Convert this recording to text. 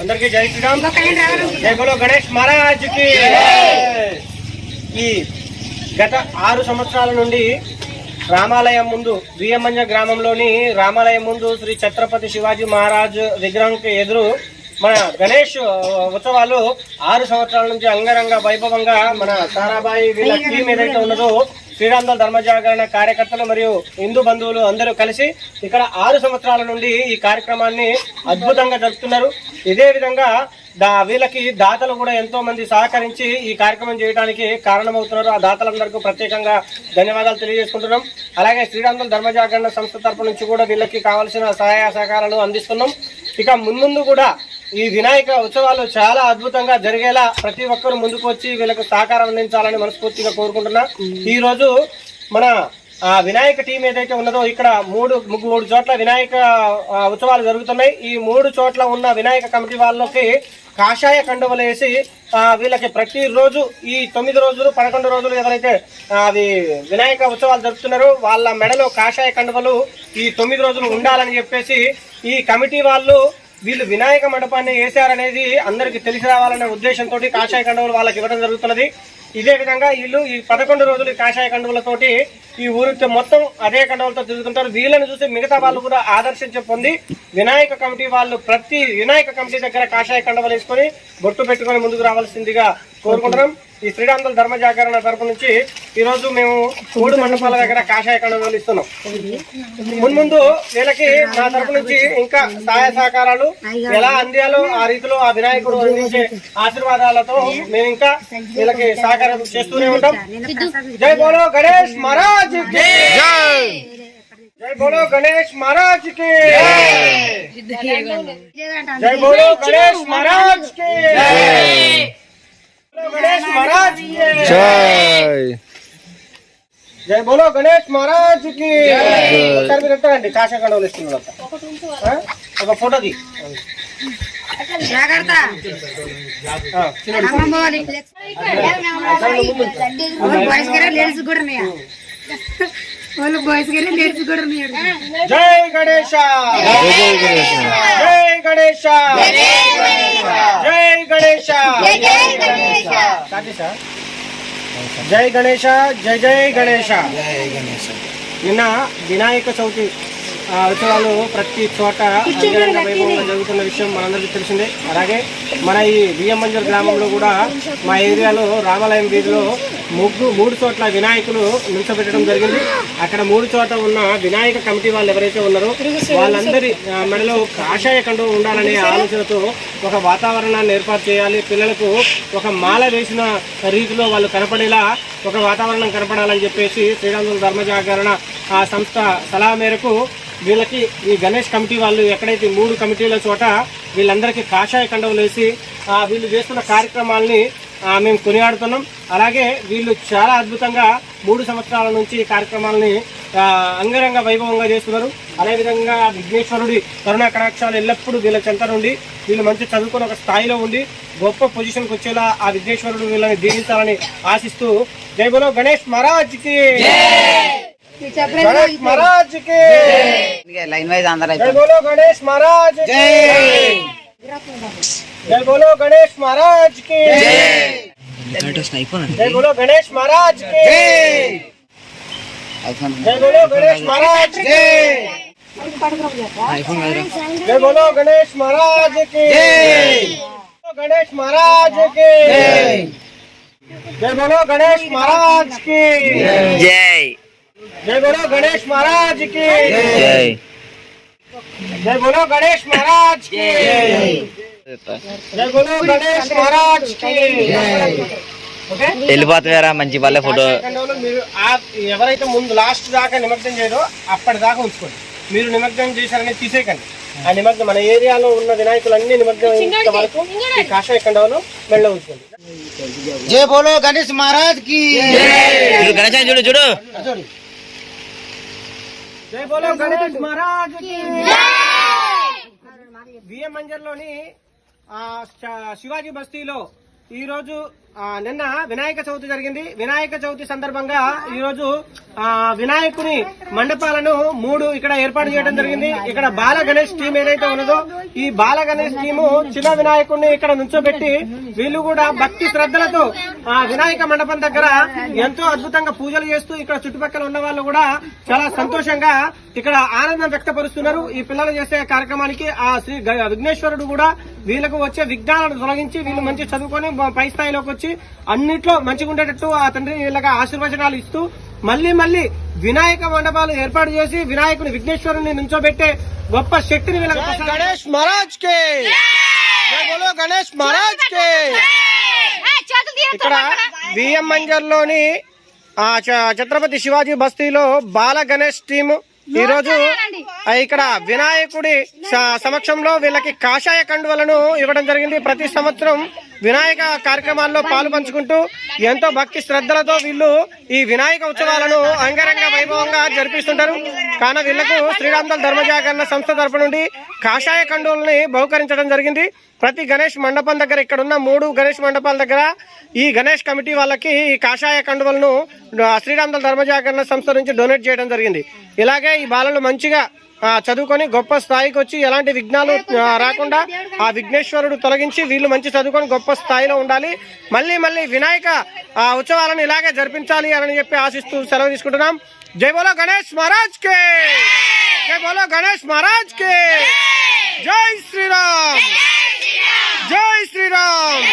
అందరికీ జై శ్రీరామ్. జై బోలో గణేష్ మహారాజ్కి ఈ గత ఆరు సంవత్సరాల నుండి రామాలయం ముందు బియ్యమంజ గ్రామంలోని రామాలయం ముందు శ్రీ ఛత్రపతి శివాజీ మహారాజ్ విగ్రహంకి ఎదురు మన గణేష్ ఉత్సవాలు ఆరు సంవత్సరాల నుంచి అంగరంగ వైభవంగా మన సారాబాయి వీళ్ళ టీం ఏదైతే ఉన్నదో శ్రీరామ ధర్మ జాగరణ కార్యకర్తలు మరియు హిందూ బంధువులు అందరూ కలిసి ఇక్కడ ఆరు సంవత్సరాల నుండి ఈ కార్యక్రమాన్ని అద్భుతంగా జరుపుతున్నారు. ఇదే విధంగా దా వీళ్ళకి దాతలు కూడా ఎంతో మంది సహకరించి ఈ కార్యక్రమం చేయడానికి కారణమవుతున్నారు. ఆ దాతలందరికీ ప్రత్యేకంగా ధన్యవాదాలు తెలియజేసుకుంటున్నాం. అలాగే శ్రీరామ ధర్మ జాగరణ సంస్థ తరపు నుంచి కూడా వీళ్ళకి కావాల్సిన సహాయ సహకారాలు అందిస్తున్నాం. ఇక మున్ముందు కూడా ఈ వినాయక ఉత్సవాలు చాలా అద్భుతంగా జరిగేలా ప్రతి ఒక్కరు ముందుకు వచ్చి వీళ్ళకు సహకారం అందించాలని మనస్ఫూర్తిగా కోరుకుంటున్నా. ఈ రోజు మన ఆ వినాయక టీం ఏదైతే ఉన్నదో ఇక్కడ మూడు మూడు చోట్ల వినాయక ఉత్సవాలు జరుగుతున్నాయి. ఈ మూడు చోట్ల ఉన్న వినాయక కమిటీ వాళ్ళకి కాషాయ కండువలు వేసి ఆ, వీళ్ళకి ప్రతి రోజు ఈ తొమ్మిది రోజులు పదకొండు రోజులు ఎవరైతే అవి వినాయక ఉత్సవాలు జరుపుతున్నారో వాళ్ళ మెడలో కాషాయ కండువలు ఈ తొమ్మిది రోజులు ఉండాలని చెప్పేసి ఈ కమిటీ వాళ్ళు వీళ్ళు వినాయక మండపాన్ని వేశారనేది అందరికి తెలిసి రావాలనే ఉద్దేశంతో కాషాయ కండువులు వాళ్ళకి ఇవ్వడం జరుగుతున్నది. ఇదే విధంగా వీళ్ళు ఈ పదకొండు రోజులు కాషాయ కండువులతోటి ఈ ఊరికి మొత్తం అదే కండువులతో తిరుగుతుంటారు. వీళ్ళని చూసి మిగతా వాళ్ళు కూడా ఆదర్శించి పొంది వినాయక కమిటీ వాళ్ళు ప్రతి వినాయక కమిటీ దగ్గర కాషాయ కండవలు వేసుకొని బొట్టు పెట్టుకొని ముందుకు రావాల్సిందిగా కోరుకుంటున్నాం. ఈ శ్రీరాముల ధర్మ జాగరణ తరపు నుంచి ఈ రోజు మేము మూడు మండపాల దగ్గర కాషాయ కండువలు ఇస్తున్నాం. మున్ముందు వీళ్ళకి నా తరపు నుంచి ఇంకా సహాయ సహకారాలు ఎలా అందియాలో ఆ రీతిలో ఆ వినాయకుడు అందించే ఆశీర్వాదాలతో మేము ఇంకా వీళ్ళకి సహకారం చేస్తూనే ఉంటాం. జై బోలో గణేష్ మహారాజ్కి జై బోలో గణేష్ మహారాజ్కి జై బోలో గణేష్ మహారాజ్కి బోలో గణేష్ మహారాజ్కి జై బోలో గణేష్ మహారాజ్కి. ఒకసారి మీరు ఎత్తారండి కాశా కండవలు ఇస్తున్నారు ఆ? ఒక ఫోటో తీ. జాగ్రత్త. ఆ, చిన్నోడు. అమ్మమ్మ వాళ్ళు వాళ్ళు బాయ్స్ గారే లేడీస్ కూడా ఉన్నాయా? వాళ్ళు బాయ్స్ గారే లేడీస్ కూడా ఉన్నాయా? జై గణేష. జై గణేష. జై గణేష. సాకేశా? జై గణేష జై జై గణేష నిన్న వినాయక చవితి ఆ, ఉత్సవాలు ప్రతి చోట అంగరంగ వైభవంగా జరుగుతున్న విషయం మనందరికీ తెలిసిందే. అలాగే మన ఈ బియ్యమంజర్ గ్రామంలో కూడా మా ఏరియాలో రామాలయం వీధిలో ముగ్గు మూడు చోట్ల వినాయకులు నిలిచబెట్టడం జరిగింది. అక్కడ మూడు చోట్ల ఉన్న వినాయక కమిటీ వాళ్ళు ఎవరైతే ఉన్నారో వాళ్ళందరి మెడలో కాషాయ కండు ఉండాలనే ఆలోచనతో ఒక వాతావరణాన్ని ఏర్పాటు చేయాలి. పిల్లలకు ఒక మాల వేసిన రీతిలో వాళ్ళు కనపడేలా ఒక వాతావరణం కనపడాలని చెప్పేసి శ్రీరాములు ధర్మ జాగరణ ఆ సంస్థ సలహా మేరకు వీళ్ళకి ఈ గణేష్ కమిటీ వాళ్ళు ఎక్కడైతే మూడు కమిటీల చోట వీళ్ళందరికీ కాషాయ కండవులు వేసి వీళ్ళు చేస్తున్న కార్యక్రమాల్ని మేము కొనియాడుతున్నాం. అలాగే వీళ్ళు చాలా అద్భుతంగా మూడు సంవత్సరాల నుంచి ఈ కార్యక్రమాలని అంగరంగ వైభవంగా చేస్తున్నారు. అదేవిధంగా విఘ్నేశ్వరుడి కరుణా కటాక్షాలు ఎల్లప్పుడూ వీళ్ళ చెంత నుండి వీళ్ళు మంచి చదువుకుని ఒక స్థాయిలో ఉండి గొప్ప పొజిషన్కి వచ్చేలా ఆ విఘ్నేశ్వరుడు వీళ్ళని దీవించాలని ఆశిస్తూ జైబలో గణేష్ మహారాజ్కి గణేష్ మహారాజ్కి లైన్ వైజ్ అందరూ జై బోలో గణేష్ మహారాజ్కి జై బోలో గణేష్ మహారాజ్కి జై బోలో గణేష్ మహారాజ్కి జై బోలో గణేష్ మహారాజ్కి జై బోలో గణేష్ మహారాజ్కి గణేష్ మహారాజ్కి జై బోలో గణేష్ మహారాజ్కి జై જય બોલો ગણેશ મહારાજ કી જય જય બોલો ગણેશ મહારાજ કી જય બોલો గణేష్ మహారాజ్కి వెళ్ళిపోతున్నారా మంచి వాళ్ళ ఫోటో మీరు ఎవరైతే ముందు లాస్ట్ దాకా నిమగ్నం చేయరో అప్పటిదాకా ఉంచుకోండి. మీరు నిమగ్నం చేశారని తీసేయకండి. ఆ నిమగ్నం మన ఏరియాలో ఉన్న వినాయకులన్నీ నిమగ్నం వరకు ఈ కాషాయ కండవలో మెళ్ళ ఉంచుకోండి. జై బోలో గణేష్ మహారాజ్కి. గణేశ్ చూడు చూడు. జై బోలో గణేష్ మహారాజ్ మంజర్లోని శివాజీ బస్తీలో ఈ రోజు ఆ, నిన్న వినాయక చవితి జరిగింది. వినాయక చవితి సందర్భంగా ఈ రోజు ఆ, వినాయకుని మండపాలను మూడు ఇక్కడ ఏర్పాటు చేయడం జరిగింది. ఇక్కడ బాల గణేష్ టీం ఏదైతే ఉన్నదో ఈ బాల గణేష్ టీము చిన్న వినాయకుడిని ఇక్కడ నుంచోబెట్టి వీళ్ళు కూడా భక్తి శ్రద్ధలతో ఆ వినాయక మండపం దగ్గర ఎంతో అద్భుతంగా పూజలు చేస్తూ ఇక్కడ చుట్టుపక్కల ఉన్న వాళ్ళు కూడా చాలా సంతోషంగా ఇక్కడ ఆనందం వ్యక్తపరుస్తున్నారు. ఈ పిల్లలు చేసే కార్యక్రమానికి ఆ శ్రీ విఘ్నేశ్వరుడు కూడా వీళ్ళకు వచ్చే విఘ్నాలను తొలగించి వీళ్ళు మంచి చదువుకొని పై స్థాయిలోకి వచ్చి అన్నిట్లో మంచిగా ఉండేటట్టు ఆ తండ్రి వీళ్ళకి ఆశీర్వచనాలు ఇస్తూ మళ్ళీ మళ్ళీ వినాయక మండపాలు ఏర్పాటు చేసి వినాయకుని విఘ్నేశ్వరుని నుంచోబెట్టే గొప్ప శక్తిని వీళ్ళకి గణేష్ మహారాజ్ కే! బోలో గణేష్ మహారాజ్ కే! ఇక్కడ బిఎం మంజర్లోని ఆ ఛత్రపతి శివాజీ బస్తీలో బాల గణేష్ టీమ్. ఈ రోజు ఆ ఇక్కడ వినాయకుడి సమక్షంలో వీళ్ళకి కాషాయ కండువలను ఇవ్వడం జరిగింది. ప్రతి సంవత్సరం వినాయక కార్యక్రమాల్లో పాలు పంచుకుంటూ ఎంతో భక్తి శ్రద్ధలతో వీళ్ళు ఈ వినాయక ఉత్సవాలను అంగరంగ వైభవంగా జరిపిస్తుంటారు. కాన వీళ్ళకు శ్రీరామదల్ ధర్మజాగరణ సంస్థ తరపు నుండి కాషాయ కండువుల్ని బహుకరించడం జరిగింది. ప్రతి గణేష్ మండపం దగ్గర ఇక్కడ ఉన్న మూడు గణేష్ మండపాల దగ్గర ఈ గణేష్ కమిటీ వాళ్ళకి ఈ కాషాయ కండువలను ఆ, శ్రీరామదల్ ధర్మజాగరణ సంస్థ నుంచి డొనేట్ చేయడం జరిగింది. ఇలాగే ఈ బాలలు మంచిగా చదువుకొని గొప్ప స్థాయికి వచ్చి ఎలాంటి విఘ్నాలు రాకుండా ఆ విఘ్నేశ్వరుడు తొలగించి వీళ్ళు మంచి చదువుకొని గొప్ప స్థాయిలో ఉండాలి. మళ్ళీ మళ్ళీ వినాయక ఆ, ఉత్సవాలను ఇలాగే జరిపించాలి అని చెప్పి ఆశిస్తూ సెలవు తీసుకుంటున్నాం. జై బోలో గణేష్ మహారాజ్ కే! జై బోలో గణేష్ మహారాజ్ కే! జై శ్రీరామ్! జై శ్రీరామ్!